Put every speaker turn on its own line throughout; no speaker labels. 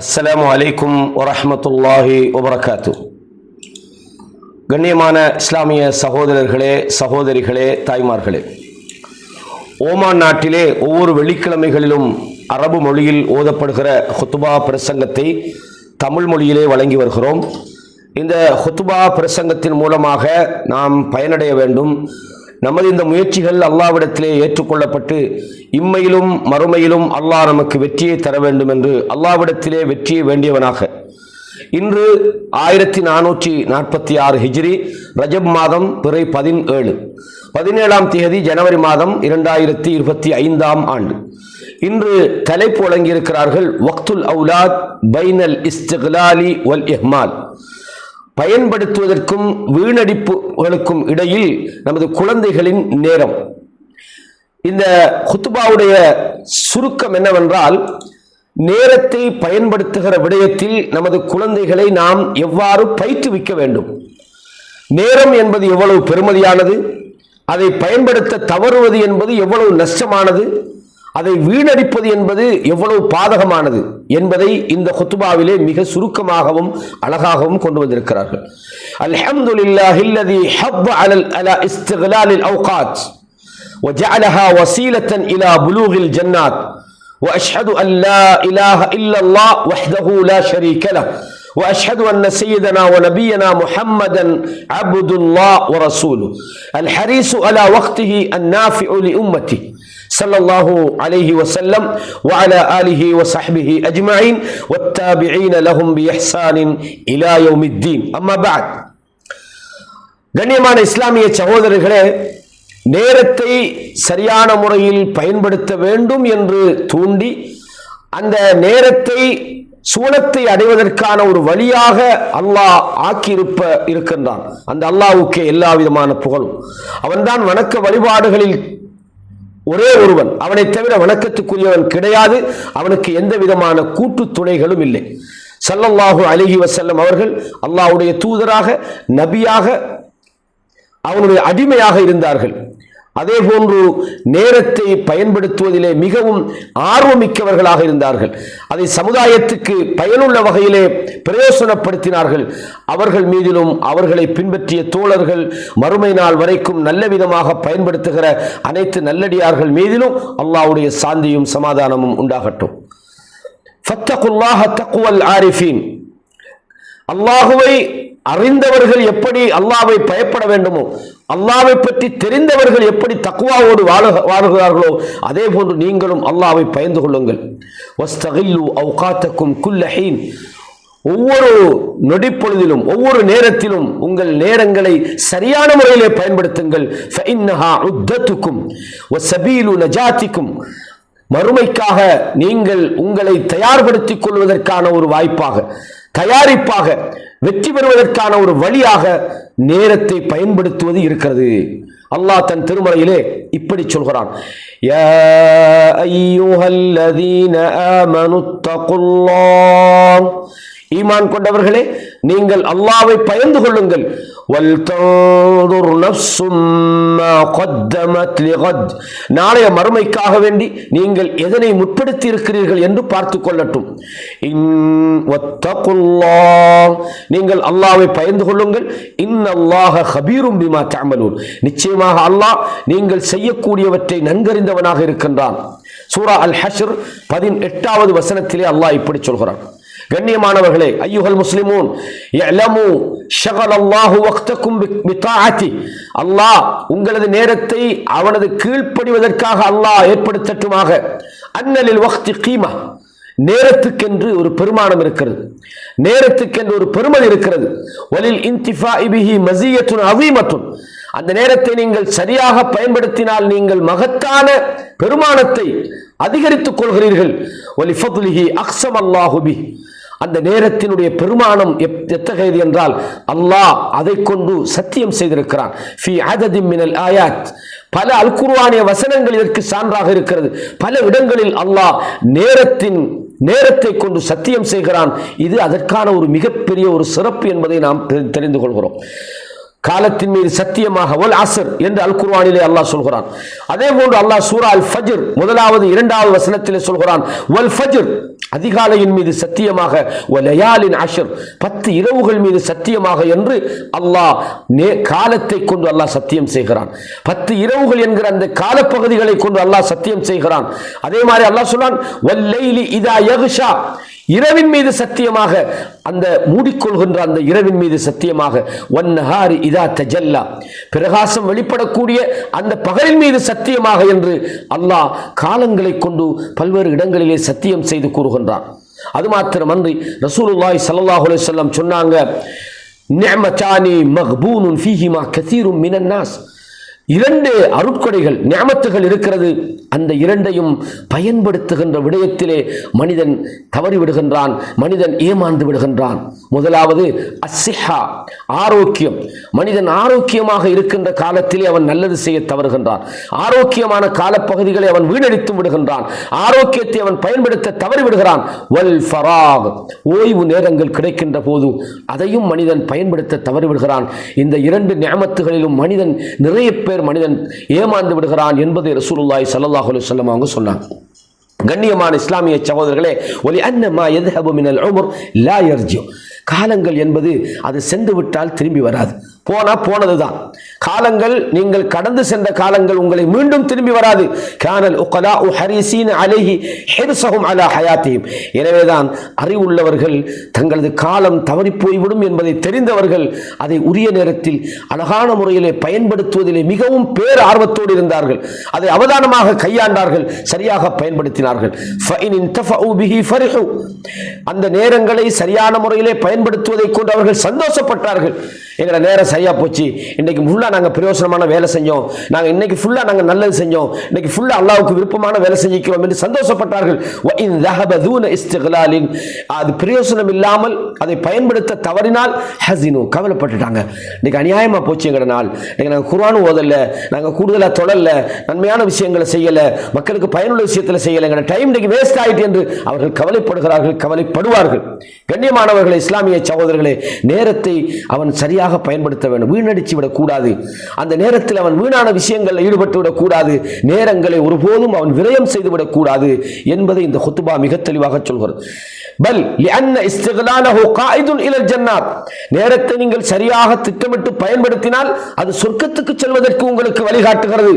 அஸ்ஸலாமு வலைக்கும் வரமத்துல்லாஹி வபரகாத்து. கண்ணியமான இஸ்லாமிய சகோதரர்களே சகோதரிகளே தாய்மார்களே. ஓமான் நாட்டிலே ஒவ்வொரு வெள்ளிக்கிழமைகளிலும் அரபு மொழியில் ஓதப்படுகிற ஹுத்துபா பிரசங்கத்தை தமிழ் மொழியிலே வழங்கி வருகிறோம். இந்த ஹுத்துபா பிரசங்கத்தின் மூலமாக நாம் பயனடைய வேண்டும். நமது இந்த முயற்சிகள் அல்லாவிடத்திலே ஏற்றுக்கொள்ளப்பட்டு இம்மையிலும் மறுமையிலும் அல்லாஹ் நமக்கு வெற்றியை தர வேண்டும் என்று அல்லாவிடத்திலே வெற்றியை வேண்டியவனாக. இன்று ஆயிரத்தி நானூற்றி நாற்பத்தி ஆறு ஹிஜ்ரி ரஜப் மாதம் பிறை பதினேழு. பதினேழாம் தேதி ஜனவரி மாதம் இரண்டாயிரத்தி இருபத்தி ஐந்தாம் ஆண்டு. இன்று தலைப்பு வழங்கியிருக்கிறார்கள் வக்துல் அவுலாத் பைனல் இஸ்திக்லாலி வல் எஹ்மால் பயன்படுத்துவதற்கும் வீணடிப்புகளுக்கும் இடையில் நமது குழந்தைகளின் நேரம். இந்த குத்துபாவுடைய சுருக்கம் என்னவென்றால் நேரத்தை பயன்படுத்துகிற விடயத்தில் நமது குழந்தைகளை நாம் எவ்வாறு பயிற்றுவிக்க வேண்டும்? நேரம் என்பது எவ்வளவு பெருமதியானது? அதை பயன்படுத்த தவறுவது என்பது எவ்வளவு நஷ்டமானது? அதை வீணடிப்பது என்பது எவ்வளவு பாதகமானது என்பதை இந்த ஹுத்துபாவிலே மிக சுருக்கமாகவும் அழகாகவும் கொண்டு வந்திருக்கிறார்கள் அல்ஹம்துலில்லாஹில்லதி ஹப் அலல் அல இஸ்திகலாலில் அவுகாத் وجعلها وسيلة إلى بلوغ الجنات وأشهد أن لا إله إلا الله وحده لا شريك له واشهد ان سيدنا ونبينا محمدا عبد الله ورسوله الحريص على وقته النافع لامته صلى الله عليه وسلم وعلى اله وصحبه اجمعين والتابعين لهم باحسان الى يوم الدين اما بعد கண்ணியமான இஸ்லாமிய சகோதரர்களே நேரத்தை சரியான முறையில் பயன்படுத்த வேண்டும் என்று தூண்டி அந்த நேரத்தை சூனத்தை அடைவதற்கான ஒரு வழியாக அல்லாஹ் ஆக்கியிருப்ப இருக்கின்றான் அந்த அல்லாஹ்வுக்கே எல்லா விதமான புகழும் அவன்தான் வணக்க வழிபாடுகளில் ஒரே ஒருவன். அவனை தவிர வணக்கத்துக்குரியவன் கிடையாது. அவனுக்கு எந்த விதமான கூட்டு துணைகளும் இல்லை. சல்லல்லாஹு அலிஹி வசல்லம் அவர்கள் அல்லாஹ்வுடைய தூதராக நபியாக அவனுடைய அடிமையாக இருந்தார்கள். அதே போன்று நேரத்தை பயன்படுத்துவதிலே மிகவும் ஆர்வமிக்கவர்களாக இருந்தார்கள். அதை சமுதாயத்துக்கு பயனுள்ள வகையிலே பிரயோசனப்படுத்தினார்கள். அவர்கள் மீதிலும் அவர்களை பின்பற்றிய தோழர்கள் மறுமை நாள் வரைக்கும் நல்ல விதமாக பயன்படுத்துகிற அனைத்து நல்லடியார்கள் மீதிலும் அல்லாஹ்வுடைய சாந்தியும் சமாதானமும் உண்டாகட்டும். ஃபத்தகுல்லாஹ தக்குவல் ஆரிஃபின். அல்லாஹுவை அறிந்தவர்கள் எப்படி அல்லாவை பயப்பட வேண்டுமோ அல்லாவை பற்றி தெரிந்தவர்கள் எப்படி தக்குவாவோடு வாழ வாழுகிறார்களோ அதே போன்று நீங்களும் அல்லாவை பயந்து கொள்ளுங்கள். வஸ்தகில்லு அவுகாத்தக்கும் குல்லஹீன் ஒவ்வொரு நொடிப்பொழுதிலும் ஒவ்வொரு நேரத்திலும் உங்கள் நேரங்களை சரியான முறையிலே பயன்படுத்துங்கள். நஜாத்திக்கும். மறுமைக்காக நீங்கள் உங்களை தயார்படுத்திக் கொள்வதற்கான ஒரு வாய்ப்பாக தயாரிப்பாக வெற்றி பெறுவதற்கான ஒரு வழியாக நேரத்தை பயன்படுத்துவது இருக்கிறது. அல்லாஹ் தன் திருமறையிலே இப்படி சொல்கிறான். யா அய்யுஹல்லதீன ஆமனுத்தகுல்லாஹ் ஈமான் கொண்டவர்களே நீங்கள் அல்லாவை பயந்து கொள்ளுங்கள். நாளைய மறுமைக்காக வேண்டி நீங்கள் எதனை முற்படுத்தி இருக்கிறீர்கள் என்று பார்த்து கொள்ளட்டும். இன் நீங்கள் அல்லாவை பயந்து கொள்ளுங்கள். இன் அல்லாஹ ஹபீரும் பிமா தாமலூர் நிச்சயமாக அல்லாஹ் நீங்கள் செய்யக்கூடியவற்றை நன்கறிந்தவனாக இருக்கின்றான். சூரா அல் ஹஷர் பதினெட்டாவது வசனத்திலே அல்லாஹ் இப்படி சொல்கிறான். கண்ணியமானவர்களே ஐயுகல் முஸ்லிமூன் யலமு ஷகலல்லாஹு வக்தக்கும் பித்தாஅத்தி அல்லாஹ் உங்களது நேரத்தை அவனது கீழ்ப்படிவதற்காக அல்லாஹ் ஏற்படுத்தட்டுமாக. அன்னலில் வக்தி கீமா. நேரத்துக்கென்று ஒரு பெருமானம் இருக்கிறது. நேரத்துக்கென்று ஒரு பெருமை இருக்கிறது. ஒலில் இன்திஃபா இபிஹி மசியத்துன் அவீமத்துன் அந்த நேரத்தை நீங்கள் சரியாக பயன்படுத்தினால் நீங்கள் மகத்தான பெருமானத்தை அதிகரித்துக் கொள்கிறீர்கள். ஒலி ஃபதுலிஹி அல்லாஹுபி அந்த நேரத்தினுடைய பெருமானம் எத்தகையது என்றால் அல்லாஹ் அதை கொண்டு சத்தியம் செய்திருக்கிறான். ஃபி அததிம் மினல் ஆயாத். பல அல் வசனங்கள் இதற்கு சான்றாக இருக்கிறது. பல இடங்களில் அல்லாஹ் நேரத்தின் நேரத்தை கொண்டு சத்தியம் செய்கிறான். இது அதற்கான ஒரு மிகப்பெரிய ஒரு சிறப்பு என்பதை நாம் தெரிந்து கொள்கிறோம். காலத்தின் மீது சத்தியமாக ஒல் அசர் என்று அல் குர்வானிலே அல்லாஹ் சொல்கிறான். அதே போன்று அல்லாஹ் சூரா அல் ஃபஜர் முதலாவது இரண்டாவது வசனத்திலே சொல்கிறான் ஒல் ஃபஜர் அதிகாலையின் மீது சத்தியமாக வலயாலின் அஷர் பத்து இரவுகள் மீது சத்தியமாக என்று அல்லாஹ் நே காலத்தை கொண்டு அல்லாஹ் சத்தியம் செய்கிறான். பத்து இரவுகள் என்கிற அந்த காலப்பகுதிகளை கொண்டு அல்லாஹ் சத்தியம் செய்கிறான். அதே மாதிரி அல்லாஹ் சொல்றான் வல்லைலி இதா யகுஷா இரவின் மீது சத்தியமாக அந்த மூடிக்கொள்கின்ற அந்த இரவின் மீது சத்தியமாக ஒன்னஹாரி இதா தஜல்லா. பிரகாசம் வெளிப்படக்கூடிய அந்த பகலின் மீது சத்தியமாக என்று அல்லாஹ் காலங்களை கொண்டு பல்வேறு இடங்களிலே சத்தியம் செய்து கூறுகின்றான். அது மாத்திரமன்றி ரசூலுல்லாய் சல்லாஹ் அலுவலம் சொன்னாங்க நிஅமத்தானி மக்பூனுன் ஃபீஹிமா கசீரும் மினன்னாஸ் இரண்டு அருட்கொடைகள் ஞாபத்துகள் இருக்கிறது. அந்த இரண்டையும் பயன்படுத்துகின்ற விடயத்திலே மனிதன் தவறி விடுகின்றான் மனிதன் ஏமாந்து விடுகின்றான். முதலாவது அசிஹா ஆரோக்கியம். மனிதன் ஆரோக்கியமாக இருக்கின்ற காலத்திலே அவன் நல்லது செய்ய தவறுகின்றான். ஆரோக்கியமான காலப்பகுதிகளை அவன் வீணடித்து விடுகின்றான். ஆரோக்கியத்தை அவன் பயன்படுத்த தவறி விடுகிறான் வல் ஃபராக் ஓய்வு நேரங்கள் கிடைக்கின்ற போது அதையும் மனிதன் பயன்படுத்த தவறி விடுகிறான் இந்த இரண்டு ஞாபத்துகளிலும் மனிதன் நிறைய பேர் மனிதன் ஏமாந்து விடுகிறான் என்பதை ரசூலுல்லாய் சல்லாஹ் அலைஹி வஸல்லம் அவங்க சொன்னாங்க. கண்ணியமான இஸ்லாமிய சகோதரர்களே ஒலி அன்னமா எதுஹபு மினல் உமர் லா காலங்கள் என்பது அது சென்று விட்டால் திரும்பி வராது. போனா போனதுதான். காலங்கள் நீங்கள் கடந்து சென்ற காலங்கள் உங்களை மீண்டும் திரும்பி வராது. கானல் உகலா உ ஹரிசீன் அலஹி ஹெர்சகும் அலா ஹயாத்தியும் எனவேதான் அறிவுள்ளவர்கள் தங்களது காலம் தவறி போய்விடும் என்பதை தெரிந்தவர்கள் அதை உரிய நேரத்தில் அழகான முறையிலே பயன்படுத்துவதிலே மிகவும் பேர் ஆர்வத்தோடு இருந்தார்கள். அதை அவதானமாக கையாண்டார்கள் சரியாக பயன்படுத்தினார்கள். அந்த நேரங்களை சரியான முறையிலே பயன்படுத்துவதை கொண்டு அவர்கள் சந்தோஷப்பட்டார்கள். எங்களை நேர சரியாக போச்சு. இன்றைக்கி ஃபுல்லாக நாங்கள் பிரயோசனமான வேலை செஞ்சோம். நாங்கள் இன்றைக்கி ஃபுல்லாக நாங்கள் நல்லது செஞ்சோம். இன்றைக்கி ஃபுல்லாக அல்லாவுக்கு விருப்பமான வேலை செஞ்சிக்கிறோம் என்று சந்தோஷப்பட்டார்கள். அது பிரயோசனம் இல்லாமல் அதை பயன்படுத்த தவறினால் ஹசினு கவலைப்பட்டுட்டாங்க. இன்றைக்கி அநியாயமாக போச்சு எங்கட நாள். இன்றைக்கி நாங்கள் குரான் ஓதலை நாங்கள் கூடுதலாக தொடரல நன்மையான விஷயங்களை செய்யலை மக்களுக்கு பயனுள்ள விஷயத்தில் செய்யலை எங்களோட டைம் இன்றைக்கு வேஸ்ட் ஆகிட்டு என்று அவர்கள் கவலைப்படுகிறார்கள் கவலைப்படுவார்கள். கண்ணியமானவர்கள் இஸ்லாமிய சகோதரர்களே நேரத்தை அவன் சரியாக பயன்படுத்த வேண்டும். வீணடிச்சு விடக்கூடாது. அந்த நேரத்தில் அவன் வீணான விஷயங்களில் ஈடுபட்டு விடக்கூடாது. நேரங்களை ஒருபோதும் அவன் விரயம் செய்து விடக்கூடாது என்பதை இந்த ஹொத்துபா மிக தெளிவாக சொல்கிறது. பல் நேரத்தை நீங்கள் சரியாக திட்டமிட்டு பயன்படுத்தினால் அது சொர்க்கத்துக்கு செல்வதற்கு உங்களுக்கு வழிகாட்டுகிறது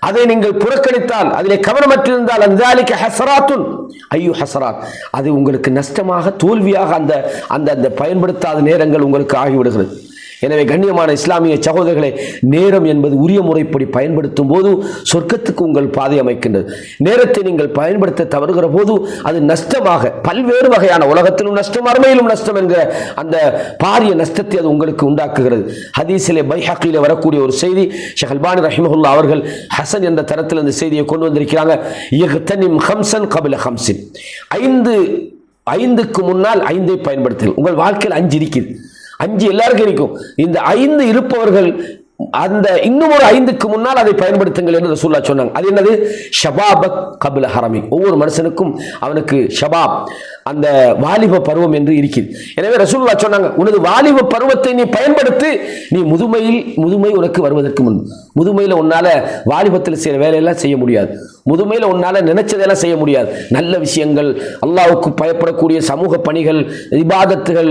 அதை நீங்கள் புறக்கணித்தால் அதிலே கவனமற்றிருந்தால் அந்தாலிக்கு ஹசராத்துன் ஐயோ ஹசராத் அது உங்களுக்கு நஷ்டமாக தோல்வியாக அந்த அந்த அந்த பயன்படுத்தாத நேரங்கள் உங்களுக்கு ஆகிவிடுகிறது எனவே கண்ணியமான இஸ்லாமிய சகோதரர்களை நேரம் என்பது உரிய முறைப்படி பயன்படுத்தும் போது சொர்க்கத்துக்கு உங்கள் பாதை அமைக்கின்றது. நேரத்தை நீங்கள் பயன்படுத்த தவறுகிற போது அது நஷ்டமாக பல்வேறு வகையான உலகத்திலும் நஷ்டம் அருமையிலும் நஷ்டம் என்கிற அந்த பாரிய நஷ்டத்தை அது உங்களுக்கு உண்டாக்குகிறது. ஹதீஸிலே பைஹாக்கிலே வரக்கூடிய ஒரு செய்தி ஷஹல்பானி ரஹிமஹுல்லா அவர்கள் ஹசன் என்ற தரத்தில் அந்த செய்தியை கொண்டு வந்திருக்கிறாங்க. இயகுத்தனிம் ஹம்சன் கபில ஹம்சின் ஐந்து ஐந்துக்கு முன்னால் ஐந்தை பயன்படுத்துங்கள். உங்கள் வாழ்க்கையில் அஞ்சு இருக்குது அஞ்சு எல்லாருக்கும் இருக்கும். இந்த ஐந்து இருப்பவர்கள் அந்த இன்னும் ஒரு ஐந்துக்கு முன்னால் அதை பயன்படுத்துங்கள் என்று ரசூல்லா சொன்னாங்க. அது என்னது? ஷபாபக் கபில ஹரமி ஒவ்வொரு மனுஷனுக்கும் அவனுக்கு ஷபாப் அந்த வாலிப பருவம் என்று இருக்கிறது. எனவே ரசூல்லா சொன்னாங்க உனது வாலிப பருவத்தை நீ பயன்படுத்தி நீ முதுமையில் முதுமை உனக்கு வருவதற்கு முன். முதுமையில் உன்னால வாலிபத்தில் செய்கிற வேலையெல்லாம் செய்ய முடியாது. முதுமையில் உன்னால நினைச்சதெல்லாம் செய்ய முடியாது. நல்ல விஷயங்கள் அல்லாவுக்கு பயப்படக்கூடிய சமூக பணிகள் இபாதத்துகள்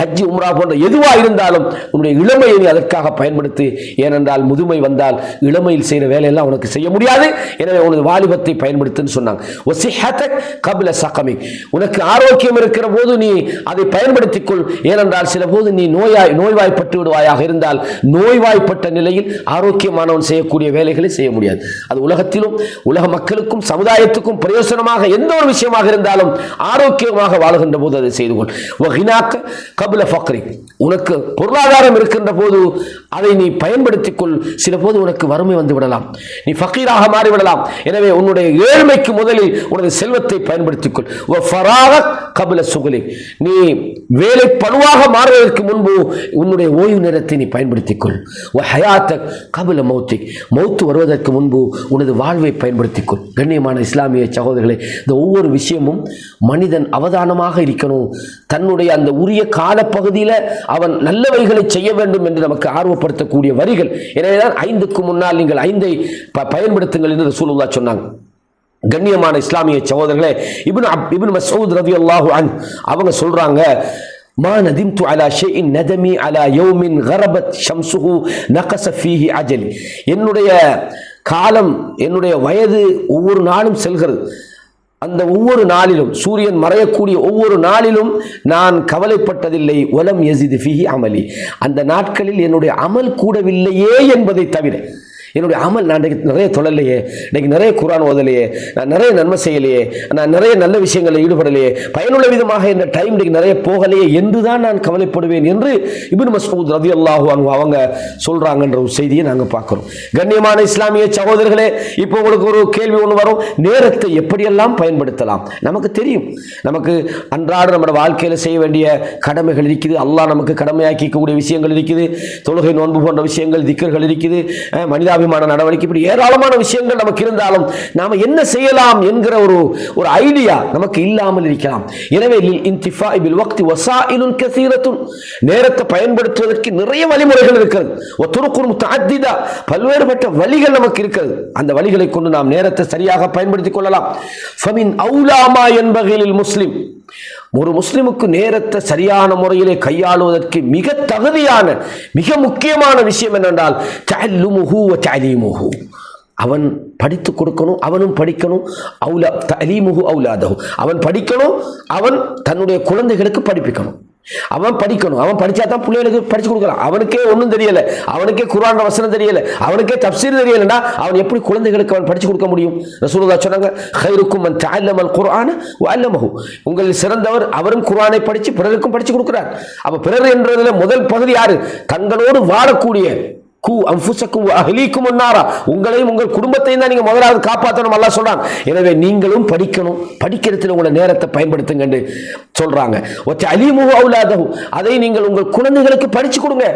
ஹஜ் உம்ரா போன்ற எதுவாக இருந்தாலும் உன்னுடைய இளமையை நீ அதற்காக பயன்படுத்தி ஏனென்றால் முதுமை வந்தால் இளமையில் செய்கிற வேலையெல்லாம் உனக்கு செய்ய முடியாது. எனவே உனது வாலிபத்தை பயன்படுத்துன்னு சொன்னாங்க. கபில சகமி. உனக்கு ஆரோக்கியம் இருக்கிற போது நீ அதை பயன்படுத்திக்கொள். ஏனென்றால் சில போது நீ நோயாய் நோய்வாய்ப்பட்டு விடுவாயாக இருந்தால் நோய்வாய்ப்பட்ட நிலையில் ஆரோக்கியமானவன் செய்யக்கூடிய வேலைகளை செய்ய முடியாது. அது உலகத்திலும் உலக மக்களுக்கும் சமுதாயத்துக்கும் பிரயோசனமாக எந்த ஒரு விஷயமாக இருந்தாலும் ஆரோக்கியமாக வாழுகின்ற போது அதை செய்து கொள். கபில ஃபக்ரி. உனக்கு பொருளாதாரம் இருக்கின்ற போது அதை நீ பயன் பயன்படுத்திக்கொள். சில போது உனக்கு வறுமை வந்து விடலாம். நீ ஃபக்கீராக மாறிவிடலாம். எனவே உன்னுடைய ஏழ்மைக்கு முதலில் உனது செல்வத்தை பயன்படுத்திக்கொள். கபில சுகுலி. நீ வேலை பழுவாக மாறுவதற்கு முன்பு உன்னுடைய ஓய்வு நேரத்தை நீ பயன்படுத்திக்கொள். ஹயாத்தக் கபில மௌத்திக் மௌத்து வருவதற்கு முன்பு உனது வாழ்வை பயன்படுத்திக்கொள். கண்ணியமான இஸ்லாமிய சகோதரர்களே இந்த ஒவ்வொரு விஷயமும் மனிதன் அவதானமாக இருக்கணும். தன்னுடைய அந்த உரிய காலப்பகுதியில் அவன் நல்லவைகளை செய்ய வேண்டும் என்று நமக்கு ஆர்வப்படுத்தக்கூடிய வரிகள் எனவேதான் ஐந்துக்கு முன்னால் நீங்கள் ஐந்தை ப- பயன்படுத்துங்கள் என்று ரசூலுல்லாஹ் சொன்னாங்க கண்ணியமான இஸ்லாமிய சகோதரர்களே இப்னு அப் இப்னு மஸ்ஊத் ரலியல்லாஹு அன் அவங்க சொல்றாங்க ما ندمت على شيء ندمي على يوم غربت شمسه نقص فيه عجلي என்னுடைய காலம் என்னுடைய வயது ஒவ்வொரு நாளும் செல்கிறது அந்த ஒவ்வொரு நாளிலும் சூரியன் மறையக்கூடிய ஒவ்வொரு நாளிலும் நான் கவலைப்பட்டதில்லை. ஒலம் எசிது ஃபிஹி அமலி. அந்த நாட்களில் என்னுடைய அமல் கூடவில்லையே என்பதை தவிர என்னுடைய அமல் நான் இன்றைக்கு நிறைய தொழலையே இன்னைக்கு நிறைய குரான் ஓதலையே நான் நிறைய நன்மை செய்யலையே நான் நிறைய நல்ல விஷயங்களில் ஈடுபடலையே பயனுள்ள விதமாக இந்த டைம் இன்னைக்கு நிறைய போகலையே என்று தான் நான் கவலைப்படுவேன் என்று இபின் மசூத் ரதி அல்லாஹு அவங்க சொல்றாங்கன்ற ஒரு செய்தியை நாங்கள் பார்க்கிறோம். கண்ணியமான இஸ்லாமிய சகோதரர்களே இப்போ உங்களுக்கு ஒரு கேள்வி ஒன்று வரும். நேரத்தை எப்படியெல்லாம் பயன்படுத்தலாம்? நமக்கு தெரியும். நமக்கு அன்றாட நம்ம வாழ்க்கையில் செய்ய வேண்டிய கடமைகள் இருக்குது. அல்லாஹ் நமக்கு கடமையாக்கிக்கக்கூடிய விஷயங்கள் இருக்குது. தொழுகை நோன்பு போன்ற விஷயங்கள் திக்கர்கள் இருக்குது. மனிதாபி மனிதாபிமான நடவடிக்கை. இப்படி ஏராளமான விஷயங்கள் நமக்கு இருந்தாலும் நாம என்ன செய்யலாம் என்கிற ஒரு ஒரு ஐடியா நமக்கு இல்லாமல் இருக்கலாம். எனவே நேரத்தை பயன்படுத்துவதற்கு நிறைய வழிமுறைகள் இருக்கிறது. பல்வேறுபட்ட வழிகள் நமக்கு இருக்கிறது. அந்த வழிகளை கொண்டு நாம் நேரத்தை சரியாக பயன்படுத்திக் கொள்ளலாம். என்பகையில் முஸ்லிம். ஒரு முஸ்லிமுக்கு நேரத்தை சரியான முறையிலே கையாளுவதற்கு மிக தகுதியான மிக முக்கியமான விஷயம் என்னென்றால் தஅல்லுமுஹு வ அவன் படித்து கொடுக்கணும் அவனும் படிக்கணும் அவுலா தலீமுஹு அவுலாதகு அவன் படிக்கணும் அவன் தன்னுடைய குழந்தைகளுக்கு படிப்பிக்கணும். அவன் படிக்கணும். அவன் படித்தா தான் பிள்ளைகளுக்கு படித்து கொடுக்கலாம். அவனுக்கே ஒன்றும் தெரியலை. அவனுக்கே குரான் வசனம் தெரியலை. அவனுக்கே தப்சீர் தெரியலைன்னா அவன் எப்படி குழந்தைகளுக்கு அவன் படித்து கொடுக்க முடியும்? ரசூலுல்லாஹ் சொன்னாங்க ஹைருக்கும் மன் தஅல்லமல் குர்ஆன வ அல்லமஹு உங்களில் சிறந்தவர் அவரும் குரானை படித்து பிறருக்கும் படித்து கொடுக்கிறார். அப்போ பிறர் என்றதில் முதல் பகுதி யார்? தங்களோடு வாழக்கூடிய கு அம்புசக்கும் அஹ்லீக்கும் நாரா உங்களையும் உங்கள் குடும்பத்தையும் தான் நீங்கள் முதலாவது காப்பாற்றணும் எல்லாம் சொல்கிறான் எனவே நீங்களும் படிக்கணும். படிக்கிறதுல உங்களை நேரத்தை பயன்படுத்துங்கன்னு சொல்கிறாங்க ஒற்றை அலிமுக அவுலாதகு அதை நீங்கள் உங்கள் குழந்தைகளுக்கு படித்து கொடுங்க.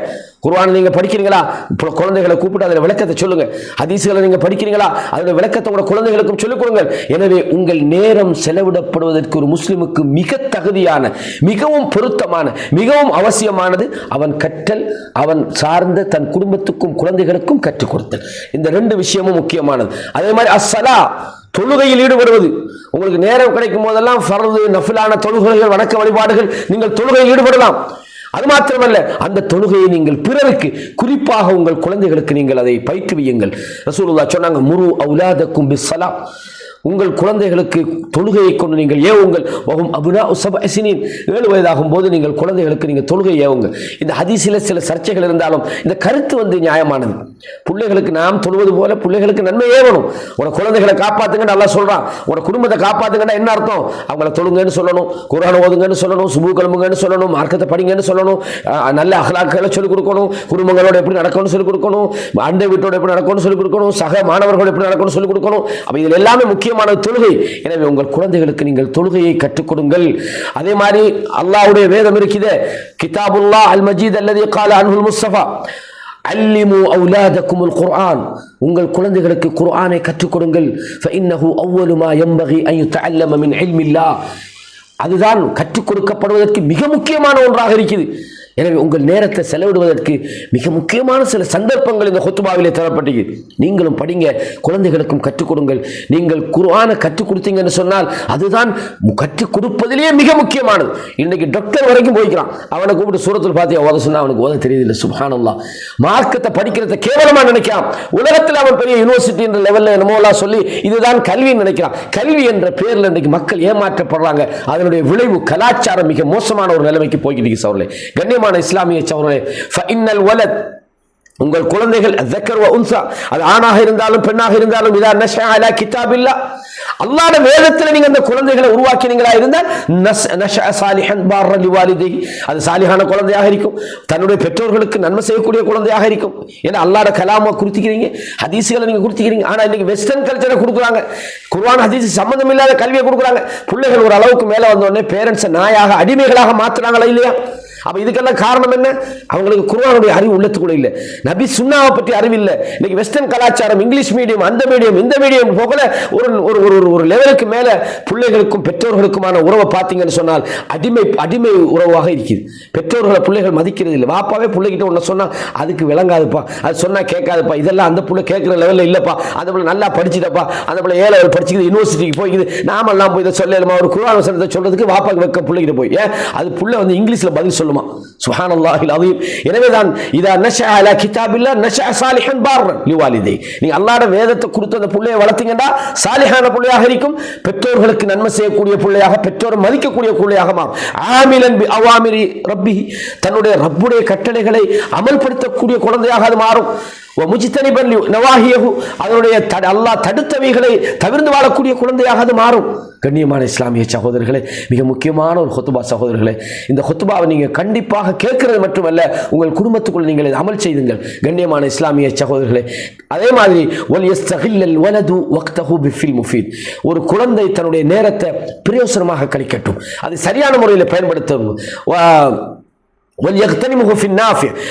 குர்ஆனை நீங்கள் படிக்கிறீங்களா? இப்போ குழந்தைகளை கூப்பிட்டு அதில் விளக்கத்தை சொல்லுங்க. ஹதீஸ்களை நீங்கள் படிக்கிறீங்களா? அதில் விளக்கத்தை உங்கள் குழந்தைகளுக்கும் சொல்லிக் கொடுங்க. எனவே உங்கள் நேரம் செலவிடப்படுவதற்கு ஒரு முஸ்லிமுக்கு மிக தகுதியான மிகவும் பொருத்தமான மிகவும் அவசியமானது அவன் கற்றல் அவன் சார்ந்த தன் குடும்பத்துக்கும் குழந்தைகளுக்கும் கற்றுக் கொடுத்தல். இந்த ரெண்டு விஷயமும் முக்கியமானது. அதே மாதிரி அஸ்ஸலா தொழுகையில் ஈடுபடுவது. உங்களுக்கு நேரம் கிடைக்கும் போதெல்லாம் ஃபரது நஃபிலான தொழுகைகள் வணக்க வழிபாடுகள் நீங்கள் தொழுகையில் ஈடுபடலாம். அது மாத்திரமல்ல அந்த தொழுகையை நீங்கள் பிறருக்கு குறிப்பாக உங்கள் குழந்தைகளுக்கு நீங்கள் அதை பயிற்றுவியுங்கள். ரசூலுல்லா சொன்னாங்க முரு அவுலாதக்கும் பிஸ்ஸலா உங்கள் குழந்தைகளுக்கு தொழுகையை கொண்டு நீங்கள் ஏவுங்கள். வகும் அபுனா உசபசினின் ஏழு வயதாகும் போது நீங்கள் குழந்தைகளுக்கு நீங்கள் தொழுகை ஏவுங்கள். இந்த ஹதிசில சில சர்ச்சைகள் இருந்தாலும் இந்த கருத்து வந்து நியாயமானது. பிள்ளைகளுக்கு நாம் தொழுவது போல பிள்ளைகளுக்கு நன்மை ஏவணும். உன குழந்தைகளை காப்பாத்துங்க நல்லா சொல்றான். உன குடும்பத்தை காப்பாத்துங்கன்னா என்ன அர்த்தம்? அவங்கள தொழுங்கன்னு சொல்லணும் குரான் ஓதுங்கன்னு சொல்லணும் சுபு கிளம்புங்கன்னு சொல்லணும் மார்க்கத்தை படிங்கன்னு சொல்லணும் நல்ல அகலாக்களை சொல்லிக் கொடுக்கணும் குடும்பங்களோட எப்படி நடக்கணும்னு சொல்லிக் கொடுக்கணும் அண்டை வீட்டோட எப்படி நடக்கணும்னு சொல்லிக் கொடுக்கணும் சக மாணவர்கள் எப்படி நடக்கணும்னு சொல்லிக் கொடுக்கணும். அப்ப இதில் எல்லாமே முக்கியமான தொழுகை. எனவே உங்கள் குழந்தைகளுக்கு நீங்கள் தொழுகையை கற்றுக் கொடுங்கள். அதே மாதிரி அல்லாஹ்வுடைய வேதம் இருக்குது கிதாபுல்லா அல் மஜீத் அல்லது கால அன்ஹுல் முஸ்தபா. அல்லிமு அவுலாதக்குமுல் குர்ஆன். உங்கள் குழந்தைகளுக்கு குர்ஆனை கற்றுக் கொடுங்கள். ஃபஇன்னஹு அவ்வலு மா யம்பகி அன் மின் இல்மில்லா. அதுதான் கற்றுக் கொடுக்கப்படுவதற்கு மிக முக்கியமான ஒன்றாக இருக்குது எனவே உங்கள் நேரத்தை செலவிடுவதற்கு மிக முக்கியமான சில சந்தர்ப்பங்கள் இந்த ஹொத்துபாவிலே தரப்பட்டது நீங்களும் படிங்க குழந்தைகளுக்கும் கற்றுக் கொடுங்கள். நீங்கள் குர்ஆனை கற்றுக் கொடுத்தீங்கன்னு சொன்னால் அதுதான் கற்றுக் கொடுப்பதிலேயே மிக முக்கியமானது. இன்னைக்கு டாக்டர் வரைக்கும் போய்க்கிறான். அவனை கூப்பிட்டு சூரத்தில் பார்த்து ஓத சொன்னால் அவனுக்கு ஓத தெரியுதில்லை சுபானல்லா மார்க்கத்தை படிக்கிறத கேவலமா நினைக்கிறான். உலகத்தில் அவன் பெரிய யூனிவர்சிட்டி என்ற லெவலில் என்னமோலாம் சொல்லி இதுதான் கல்வின்னு நினைக்கிறான். கல்வி என்ற பேரில் இன்னைக்கு மக்கள் ஏமாற்றப்படுறாங்க. அதனுடைய விளைவு கலாச்சாரம் மிக மோசமான ஒரு நிலைமைக்கு போய்கிட்டு சவர்களே கண்ணியமாக கண்ணியமான இஸ்லாமிய சவர்களே உங்கள் குழந்தைகள் அது ஆணாக இருந்தாலும் பெண்ணாக இருந்தாலும் இதா நஷா அலா கிதாபில்லா அல்லாட வேதத்தில் நீங்க அந்த குழந்தைகளை உருவாக்கினீங்களா இருந்தால் அது சாலிஹான குழந்தையாக இருக்கும் தன்னுடைய பெற்றோர்களுக்கு நன்மை செய்யக்கூடிய குழந்தையாக இருக்கும். ஏன்னா அல்லாட கலாமா குறித்திக்கிறீங்க ஹதீஸுகளை நீங்க குறித்திக்கிறீங்க ஆனா இன்னைக்கு வெஸ்டர்ன் கல்ச்சரை கொடுக்குறாங்க. குர்வான் ஹதீஸ் சம்மந்தம் இல்லாத கல்வியை கொடுக்குறாங்க. பிள்ளைகள் ஒரு அளவுக்கு மேலே வந்தோடனே பேரண்ட்ஸை நாயாக அடிமைகளாக மாத்துறாங்களா இல்லையா? அப்போ இதுக்கெல்லாம் காரணம் என்ன? அவங்களுக்கு குருவானுடைய அறிவு உள்ளத்துக்குள்ள இல்லை. நபி சுண்ணாவை பற்றி அறிவு இல்லை. இன்னைக்கு வெஸ்டர்ன் கலாச்சாரம் இங்கிலீஷ் மீடியம் அந்த மீடியம் இந்த மீடியம் போகல. ஒரு ஒரு ஒரு ஒரு- ஒரு லெவலுக்கு மேலே பிள்ளைகளுக்கும் பெற்றோர்களுக்குமான உறவை பார்த்தீங்கன்னு சொன்னால் அடிமை அடிமை உறவாக இருக்குது. பெற்றோர்களை பிள்ளைகள் மதிக்கிறது இல்லை. வாப்பாவே பிள்ளைகிட்ட ஒன்று சொன்னால் அதுக்கு விளங்காதுப்பா. அது சொன்னால் கேட்காதுப்பா. இதெல்லாம் அந்த பிள்ளை கேட்குற லெவலில் இல்லைப்பா. அந்த பிள்ளை நல்லா படிச்சுட்டப்பா அந்த பிள்ளை ஏழை படிச்சுக்குது யூனிவர்சிட்டிக்கு போய்க்குது. நாமெல்லாம் போய் இதை சொல்லலாமா? ஒரு குருவான சொல்றதுக்கு வாப்பாக்கு வைக்க பிள்ளைகிட்ட போய். ஏன்? அது பிள்ளை வந்து இங்கிலீஷில் பதில் சொல்லும்? இருக்குமா சுஹான் அல்லாஹில் அதையும் எனவே தான் இதா நஷா அலா கிதாபில்லா நஷா சாலிஹன் பார்ரன் லிவாலிதை. நீங்க அல்லாட வேதத்தை கொடுத்து அந்த பிள்ளையை வளர்த்தீங்கன்னா சாலிஹான பிள்ளையாக இருக்கும். பெற்றோர்களுக்கு நன்மை செய்யக்கூடிய பிள்ளையாக பெற்றோரை மதிக்கக்கூடிய பிள்ளையாக மாறும். ஆமிலன் பி அவாமிரி ரப்பி தன்னுடைய ரப்புடைய கட்டளைகளை அமல்படுத்தக்கூடிய குழந்தையாக அது மாறும். முஜித்தனிபன் நவாகியகு அதனுடைய தட- அல்லாஹ் தடுத்தவைகளை தவிர்ந்து வாழக்கூடிய குழந்தையாக அது மாறும். கண்ணியமான இஸ்லாமிய சகோதரர்களே மிக முக்கியமான ஒரு ஹொத்துபா சகோதரர்களே இந்த ஹொத்துபாவை நீங்கள் கண்டிப்பாக கேட்கறது மட்டுமல்ல உங்கள் குடும்பத்துக்குள் நீங்கள் அமல் செய்துங்கள். கண்ணியமான இஸ்லாமிய சகோதரர்களே அதே மாதிரி ஒல் எஸ்தகில்லல் வலது வக்தஹு பிஃபில் முஃபீத். ஒரு குழந்தை தன்னுடைய நேரத்தை பிரயோசனமாக கழிக்கட்டும். அது சரியான முறையில் பயன்படுத்தணும்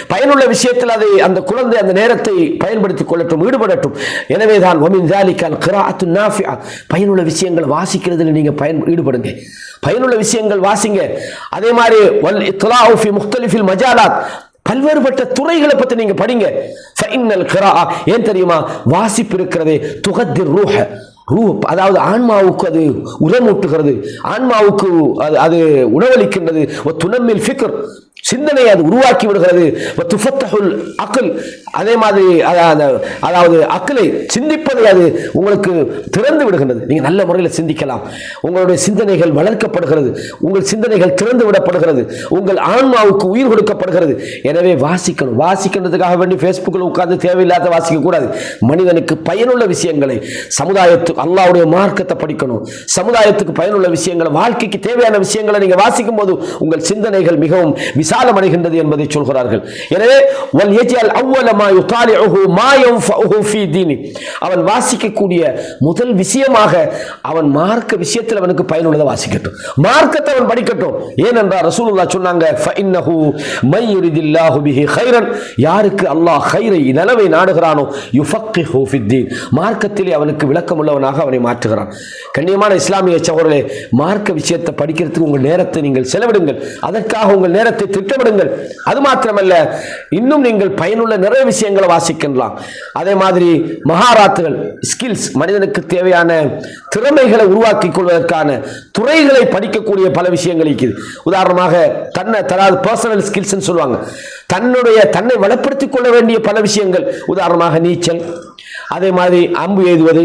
பயனுள்ள விஷயத்தில் அதை அந்த குழந்தை அந்த நேரத்தை பயன்படுத்திக் கொள்ளட்டும் ஈடுபடட்டும். எனவே எனவேதான் பயனுள்ள விஷயங்கள் வாசிக்கிறதுல நீங்க பயன் ஈடுபடுங்க. பயனுள்ள விஷயங்கள் வாசிங்க. அதே மாதிரி முக்தலிஃபில் மஜாலாத். பல்வேறுபட்ட துறைகளை பற்றி நீங்க படிங்க. ஏன் தெரியுமா? வாசிப்பு இருக்கிறதே. துகத்தின் ரூஹ. ரூ அதாவது ஆன்மாவுக்கு அது உரமூட்டுகிறது ஆன்மாவுக்கு அது அது உணவளிக்கின்றது. துணம்மில் ஃபிக்ர். சிந்தனை அது உருவாக்கி விடுகிறது. அக்கல் அதே மாதிரி அதாவது அக்கலை சிந்திப்பதை அது உங்களுக்கு திறந்து விடுகின்றது. நீங்கள் நல்ல முறையில் சிந்திக்கலாம். உங்களுடைய சிந்தனைகள் வளர்க்கப்படுகிறது. உங்கள் சிந்தனைகள் திறந்து விடப்படுகிறது. உங்கள் ஆன்மாவுக்கு உயிர் கொடுக்கப்படுகிறது. எனவே வாசிக்கணும். வாசிக்கிறதுக்காக வேண்டி ஃபேஸ்புக்கில் உட்கார்ந்து தேவையில்லாத வாசிக்க கூடாது. மனிதனுக்கு பயனுள்ள விஷயங்களை சமுதாயத்துக்கு அல்லாவுடைய மார்க்கத்தை படிக்கணும். சமுதாயத்துக்கு பயனுள்ள விஷயங்களை வாழ்க்கைக்கு தேவையான விஷயங்களை நீங்கள் வாசிக்கும் போது உங்கள் சிந்தனைகள் மிகவும் விசாலமடைகின்றது என்பதை சொல்கிறார்கள். எனவே வல் அவன் வாசிக்கக்கூடிய முதல் விஷயமாக அவன் மார்க்க விஷயத்தில் அவனுக்கு பயனுள்ளதை வாசிக்கட்டும். மார்க்கத்தை அவன் படிக்கட்டும். ஏனென்றால் ரசூலுல்லா சொன்னாங்க ஃபஇன்னஹு மை யுரிதில்லாஹு பிஹி ஹைரன் யாருக்கு அல்லாஹ் ஹைரை நலவை நாடுகிறானோ யுஃபக்கிஹு ஃபித்தீன் மார்க்கத்திலே அவனுக்கு விளக்கம் உள்ளவனாக அவனை மாற்றுகிறான். கண்ணியமான இஸ்லாமிய சகோதரர்களே மார்க்க விஷயத்தை படிக்கிறதுக்கு உங்கள் நேரத்தை நீங்கள் செலவிடுங்கள். அதற்காக உங்கள் நேரத்தை திட்டமிடுங்கள். அது மாத்திரமல்ல இன்னும் நீங்கள் பயனுள்ள நிறைய விஷயங்களை வாசிக்கலாம் அதே மாதிரி மகாராத்துகள் ஸ்கில்ஸ் மனிதனுக்கு தேவையான திறமைகளை உருவாக்கி கொள்வதற்கான துறைகளை படிக்கக்கூடிய பல விஷயங்கள் இருக்குது. உதாரணமாக தன்னை தராது பர்சனல் ஸ்கில்ஸ்னு சொல்லுவாங்க. தன்னுடைய தன்னை வளப்படுத்திக் கொள்ள வேண்டிய பல விஷயங்கள். உதாரணமாக நீச்சல். அதே மாதிரி அம்பு எழுதுவது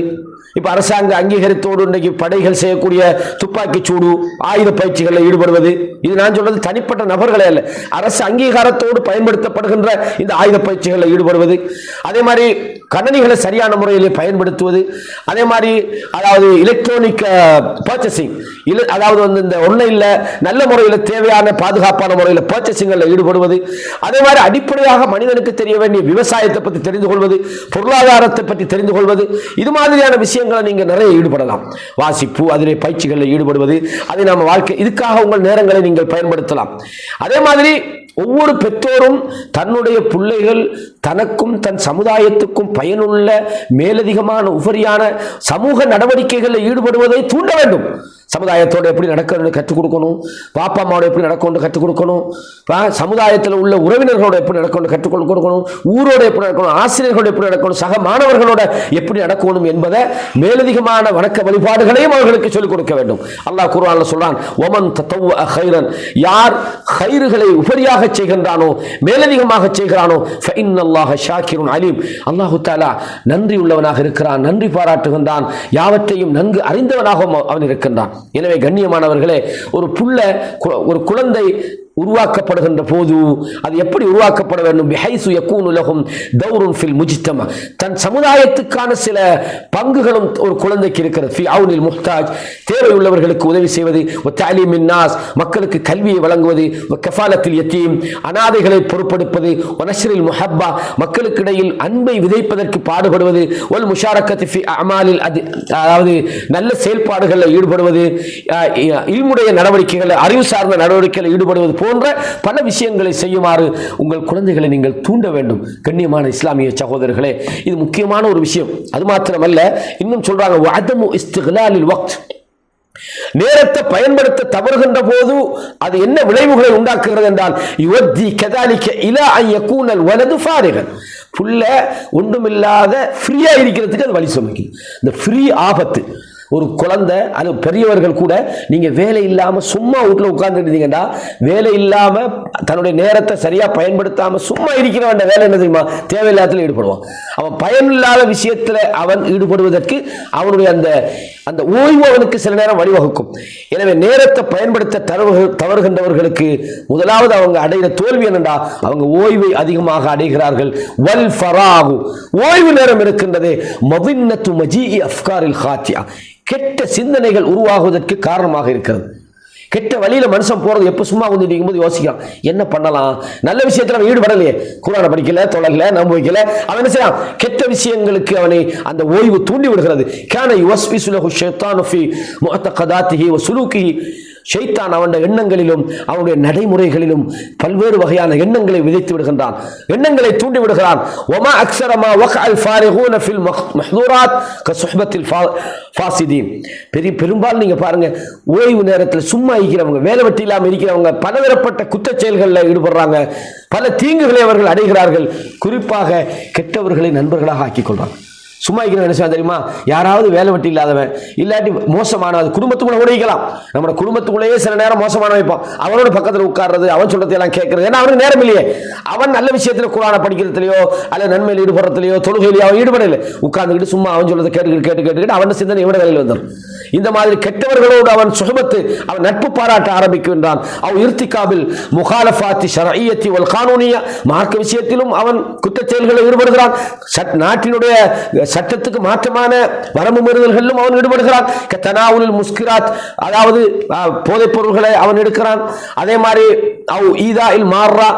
இப்ப அரசாங்க அங்கீகாரத்தோடு இன்றைக்கு படைகள் செய்யக்கூடிய துப்பாக்கி சூடு ஆயுத பயிற்சிகளில் ஈடுபடுவது இது நான் சொல்றது தனிப்பட்ட நபர்களே அல்ல. அரசு அங்கீகாரத்தோடு பயன்படுத்தப்படுகின்ற இந்த ஆயுத பயிற்சிகளில் ஈடுபடுவது அதே மாதிரி கணனிகளை சரியான முறையில் பயன்படுத்துவது அதே மாதிரி அதாவது எலக்ட்ரானிக் பர்ச்சேசிங் இல்லை அதாவது வந்து இந்த ஒன்லைனில் நல்ல முறையில் தேவையான பாதுகாப்பான முறையில் பர்ச்சேசிங்கில் ஈடுபடுவது அதே மாதிரி அடிப்படையாக மனிதனுக்கு தெரிய வேண்டிய விவசாயத்தை பற்றி தெரிந்து கொள்வது பொருளாதாரத்தை பற்றி தெரிந்து கொள்வது இது மாதிரியான விஷயம் விஷயங்களை நீங்கள் நிறைய ஈடுபடலாம். வாசிப்பு அதிலே பயிற்சிகளில் ஈடுபடுவது அதை நம்ம வாழ்க்கை இதுக்காக உங்கள் நேரங்களை நீங்கள் பயன்படுத்தலாம். அதே மாதிரி ஒவ்வொரு பெற்றோரும் தன்னுடைய பிள்ளைகள் தனக்கும் தன் சமுதாயத்துக்கும் பயனுள்ள மேலதிகமான உபரியான சமூக நடவடிக்கைகளில் ஈடுபடுவதை தூண்ட வேண்டும். சமுதாயத்தோட எப்படி நடக்கணும்னு கற்றுக் கொடுக்கணும்? பாப்பா அம்மாவோட எப்படி நடக்கணும்னு கற்றுக் கொடுக்கணும்? சமுதாயத்தில் உள்ள உறவினர்களோட எப்படி நடக்கணும்னு கற்றுக் கொடுக்கணும்? ஊரோட எப்படி நடக்கணும்? ஆசிரியர்களோட எப்படி நடக்கணும்? சக மாணவர்களோட எப்படி நடக்கணும் என்பதை மேலதிகமான வணக்க வழிபாடுகளையும் அவர்களுக்கு சொல்லிக் கொடுக்க வேண்டும். அல்லாஹ் குர்ஆன்ல சொல்றான் ஒமன் தத்தவ ஹைரன் யார் ஹைறுகளை உபரியாக செய்கின்றானோ மேலதிகமாக செய்கிறானோ ஃபஇன்னல்லாஹ ஷாக்கிருன் அலீம். அல்லாஹு தாலா நன்றி உள்ளவனாக இருக்கிறான் நன்றி பாராட்டுகின்றான். யாவற்றையும் நன்கு அறிந்தவனாகவும் அவன் இருக்கின்றான். எனவே கண்ணியமானவர்களே ஒரு புள்ள கு- ஒரு குழந்தை உருவாக்கப்படுகின்ற போது அது எப்படி உருவாக்கப்பட வேண்டும்? பிஹைசு யக்கூனு உலகம் தௌருன் ஃபில் முஜ்தமா. தன் சமுதாயத்துக்கான சில பங்குகளும் ஒரு குழந்தைக்கு இருக்கிறது. ஃபி அவுனில் முஹ்தாஜ் தேவையுள்ளவர்களுக்கு உதவி செய்வது தாலீமின் நாஸ் மக்களுக்கு கல்வியை வழங்குவது கஃபாலத்தில் எத்தீம் அனாதைகளை பொறுப்பெடுப்பது ஒனசரில் முஹப்பா மக்களுக்கிடையில் அன்பை விதைப்பதற்கு பாடுபடுவது ஒல் முஷாரக்கத்து ஃபி அமாலில் அது அதாவது நல்ல செயல்பாடுகளில் ஈடுபடுவது இல்முடைய நடவடிக்கைகள் அறிவு சார்ந்த நடவடிக்கைகளில் ஈடுபடுவது போன்ற பல விஷயங்களை செய்யுமாறு உங்கள் குழந்தைகளை நீங்கள் தூண்ட வேண்டும். கண்ணியமான இஸ்லாமிய சகோதரர்களே இது முக்கியமான ஒரு விஷயம். அது மாத்திரமல்ல இன்னும் சொல்றாங்க வக்த். நேரத்தை பயன்படுத்த தவறுகின்ற போது அது என்ன விளைவுகளை உண்டாக்குகிறது என்றால் யுவத்தி கதாலிக்க இலா ஐ கூனல் வலது ஃபாரிகன். புள்ள ஒன்றுமில்லாத ஃப்ரீயா இருக்கிறதுக்கு அது வழி சமைக்கும். இந்த ஃப்ரீ ஆபத்து ஒரு குழந்தை அது பெரியவர்கள் கூட நீங்கள் வேலை இல்லாமல் சும்மா வீட்டில் உட்கார்ந்துருந்தீங்கன்னா வேலை இல்லாமல் தன்னுடைய நேரத்தை சரியாக பயன்படுத்தாமல் சும்மா இருக்கிறவன் வேலை என்ன தெரியுமா? தேவையில்லாதல ஈடுபடுவான். அவன் பயனில்லாத விஷயத்தில் அவன் ஈடுபடுவதற்கு அவனுடைய அந்த அந்த ஓய்வு அவனுக்கு சில நேரம் வழிவகுக்கும். எனவே நேரத்தை பயன்படுத்த தவறு தவறுகின்றவர்களுக்கு முதலாவது அவங்க அடைகிற தோல்வி என்னண்டா அவங்க ஓய்வை அதிகமாக அடைகிறார்கள். வல் ஃபராகு. ஓய்வு நேரம் இருக்கின்றதே. மவின்னத்து மஜி அஃப்காரில் ஹாத்தியா. கெட்ட சிந்தனைகள் உருவாகுவதற்கு காரணமாக இருக்கிறது. கெட்ட வழியில் மனுஷன் போகிறது எப்போ சும்மா வந்து நிற்கும் போது யோசிக்கிறான் என்ன பண்ணலாம்? நல்ல விஷயத்தில் அவன் ஈடுபடலையே. குரான படிக்கல தொழல நம்ப வைக்கல. அவன் என்ன செய்யலாம் கெட்ட விஷயங்களுக்கு அவனை அந்த ஓய்வு தூண்டி விடுகிறது. கேன யுவஸ்பிசுலஹு ஷைத்தானு ஃபி முஅத்தகதாத்திஹி வ சுலூக்கிஹி. ஷைத்தான் அவனுடைய எண்ணங்களிலும் அவனுடைய நடைமுறைகளிலும் பல்வேறு வகையான எண்ணங்களை விதைத்து விடுகின்றான். எண்ணங்களை தூண்டி விடுகிறான். ஒமா அக்ஸரமா வக்அல் ஃபாரிஹூன ஃபில் மஹ்தூராத் க சுஹ்பத்தில் ஃபா- ஃபாசிதீன். பெரிய பெரும்பாலும் நீங்க பாருங்க ஓய்வு நேரத்தில் சும்மா இருக்கிறவங்க வேலை வெட்டி இல்லாமல் இருக்கிறவங்க பலதரப்பட்ட குற்றச் செயல்களில் ஈடுபடுறாங்க. பல தீங்குகளை அவர்கள் அடைகிறார்கள். குறிப்பாக கெட்டவர்களை நண்பர்களாக ஆக்கிக் கொள்வாங்க சும்மா இருக்கிறவன் என்ன செய்வான் தெரியுமா? யாராவது வேலை வெட்டி இல்லாதவன் இல்லாட்டி மோசமானது குடும்பத்துக்குள்ளே கூட வைக்கலாம் நம்ம குடும்பத்துக்குள்ளேயே சில நேரம் மோசமான வைப்பான் அவனோட பக்கத்தில் உட்கார்றது அவன் சொல்றதை எல்லாம் கேட்கறது. ஏன்னா அவனுக்கு நேரம் இல்லையே. அவன் நல்ல விஷயத்தில் குரான படிக்கிறதுலையோ அல்ல நன்மையில் ஈடுபடுறதுலையோ தொழுகையிலையோ அவன் ஈடுபடலை உட்கார்ந்துக்கிட்டு சும்மா அவன் சொல்றதை கேட்டு கேட்டு கேட்டு கேட்டுக்கிட்டு அவன் சிந்தனை இவட வேலையில் வந்துடும் இந்த மாதிரி கெட்டவர்களோடு அவன் சுகபத்து அவன் நட்பு பாராட்ட ஆரம்பிக்கின்றான். அவன் இருத்திகாபில் முகாலஃபாத்தி ஷரஈயத்தி வல் கானூனியா மார்க்க விஷயத்திலும் அவன் குற்றச் செயல்களில் ஈடுபடுகிறான். சட் நாட்டினுடைய சட்டத்துக்கு மாற்றமான வரம்பு மீறுதல்களிலும் அவன் ஈடுபடுகிறான். தனாவுலில் முஸ்கிராத் அதாவது போதைப் பொருள்களை அவன் எடுக்கிறான். அதே மாதிரி அவ் ஈதா இல் மார்ரா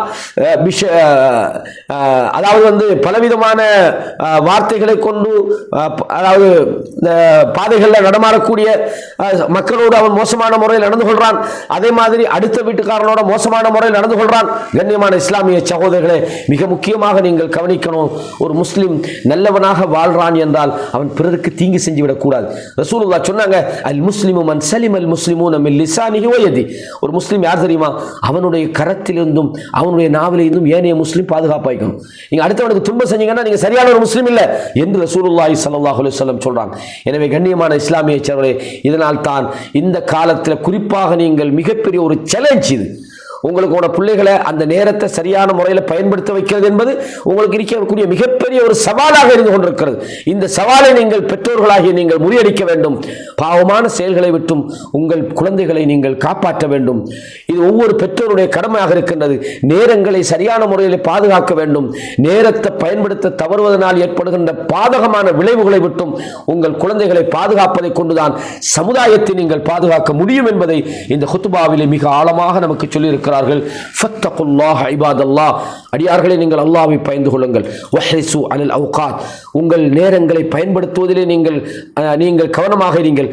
விஷ அதாவது வந்து பலவிதமான வார்த்தைகளை கொண்டு அதாவது பாதைகளில் நடமாறக்கூடிய அஹ், மக்களோடு அவன் மோசமான முறையில் நடந்து கொள்றான். அதே மாதிரி அடுத்த வீட்டுக்காரனோட மோசமான முறையில் நடந்து கொள்றான். கண்ணியமான இஸ்லாமிய சகோதரர்களே மிக முக்கியமாக நீங்கள் கவனிக்கணும். ஒரு முஸ்லீம் நல்லவனாக வாழ்றான் என்றால் அவன் பிறருக்கு தீங்கு செஞ்சுவிடக்கூடாது. ரசூலுல்லா சொன்னாங்க அல் முஸ்லிமு மன் சலிம் அல் முஸ்லிமு நம்ம லிசானிஹி ஒரு முஸ்லீம் யார் தெரியுமா? அவனுடைய கரத்திலிருந்தும் அவனுடைய நாவிலிருந்தும் ஏனைய முஸ்லீம் பாதுகாப்பாய்க்கணும் நீங்கள் அடுத்தவனுக்கு துன்பம் செஞ்சீங்கன்னா நீங்கள் சரியான ஒரு முஸ்லீம் இல்லை என்று ரசூலுல்லாஹி சல்லாஹ் அலுவலம் வஸல்லம் எனவே கண்ணியமான இஸ்லாமிய சேரர்களே இதனால் தான் இந்த காலத்தில் குறிப்பாக நீங்கள் மிகப்பெரிய ஒரு சேலஞ்ச் இது. உங்களுக்கோட உங்களோட பிள்ளைகளை அந்த நேரத்தை சரியான முறையில் பயன்படுத்த வைக்கிறது என்பது உங்களுக்கு இருக்கக்கூடிய மிகப்பெரிய ஒரு சவாலாக இருந்து கொண்டிருக்கிறது. இந்த சவாலை நீங்கள் பெற்றோர்களாகிய நீங்கள் முறியடிக்க வேண்டும். பாவமான செயல்களை விட்டும் உங்கள் குழந்தைகளை நீங்கள் காப்பாற்ற வேண்டும். இது ஒவ்வொரு பெற்றோருடைய கடமையாக இருக்கின்றது. நேரங்களை சரியான முறையில் பாதுகாக்க வேண்டும். நேரத்தை பயன்படுத்த தவறுவதனால் ஏற்படுகின்ற பாதகமான விளைவுகளை விட்டும் உங்கள் குழந்தைகளை பாதுகாப்பதை கொண்டுதான் சமுதாயத்தை நீங்கள் பாதுகாக்க முடியும் என்பதை இந்த ஹுத்துபாவிலே மிக ஆழமாக நமக்கு சொல்கிறார்கள் ஃபத்தகுல்லாஹ் ஐபாதல்லா அடியார்களை நீங்கள் அல்லாவை பயந்து கொள்ளுங்கள். வஹ்ரிசு அனில் அவுகாத். உங்கள் நேரங்களை பயன்படுத்துவதிலே நீங்கள் நீங்கள் கவனமாக இருங்கள்.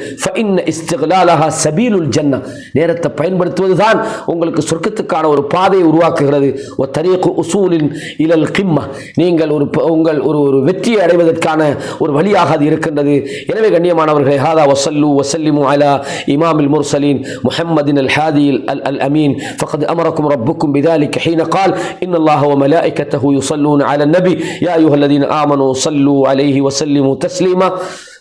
இஸ்திகலாலஹா சபீலுல் ஜன்னா நேரத்தை பயன்படுத்துவது தான் உங்களுக்கு சொர்க்கத்துக்கான ஒரு பாதையை உருவாக்குகிறது. ஒரு தரியக்கு உசூலின் இலல் கிம்மா. நீங்கள் ஒரு உங்கள் ஒரு ஒரு வெற்றியை அடைவதற்கான ஒரு வழியாக அது இருக்கின்றது. எனவே கண்ணியமானவர்களை ஹாதா வசல்லு வசல்லிமு அலா இமாமில் முர்சலீன் முஹம்மதின் அல் ஹாதியில் அல் அல் அமீன் ஃபகத் أمركم ربكم بذلك حين قال إن الله وملائكته يصلون على النبي يا أيها الذين آمنوا صلوا عليه وسلموا تسليما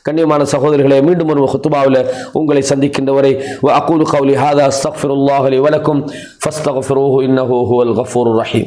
கண்ணியமான சகோதரர்களே மீண்டும் ஒரு குத்துபாவில் உங்களை சந்திக்கின்ற வரை وأقول قولي هذا أستغفر الله لي ولكم فاستغفروه إنه هو الغفور الرحيم